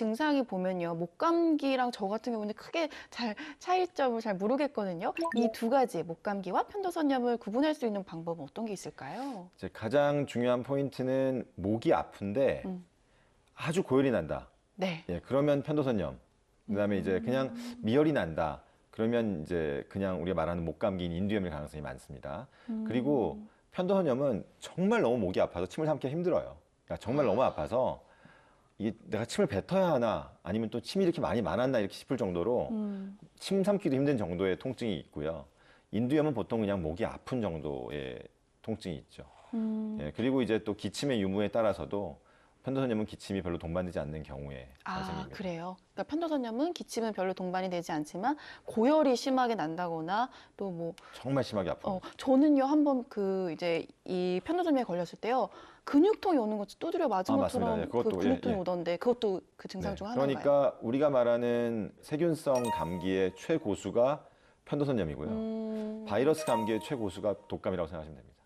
증상이 보면요. 목감기랑 저 같은 경우는 크게 잘 차이점을 잘 모르겠거든요. 이 두 가지 목감기와 편도선염을 구분할 수 있는 방법은 어떤 게 있을까요? 이제 가장 중요한 포인트는 목이 아픈데 음. 아주 고열이 난다. 네. 예, 그러면 편도선염. 그다음에 이제 그냥 미열이 난다. 그러면 이제 그냥 우리가 말하는 목감기인 인두염일 가능성이 많습니다. 그리고 편도선염은 정말 너무 목이 아파서 침을 삼기 힘들어요. 그러니까 정말 너무 아파서 이게 내가 침을 뱉어야 하나 아니면 또 침이 이렇게 많이 많았나 이렇게 싶을 정도로 음. 침 삼기도 힘든 정도의 통증이 있고요. 인두염은 보통 그냥 목이 아픈 정도의 통증이 있죠. 음. 예, 그리고 이제 또 기침의 유무에 따라서도 편도선염은 기침이 별로 동반되지 않는 경우에 아, 발생입니다. 그래요. 그러니까 편도선염은 기침은 별로 동반이 되지 않지만 고열이 심하게 난다거나 또 뭐 정말 심하게 아픈 어, 저는요 한 번 그 이제 이 편도선염에 걸렸을 때요 근육통이 오는 것 두드려 맞은 아, 것처럼 맞습니다. 네, 그 그것도, 근육통이 예, 예. 오던데 그것도 그 증상 네, 중 하나인가요? 그러니까 우리가 말하는 세균성 감기의 최고수가 편도선염이고요. 음... 바이러스 감기의 최고수가 독감이라고 생각하시면 됩니다.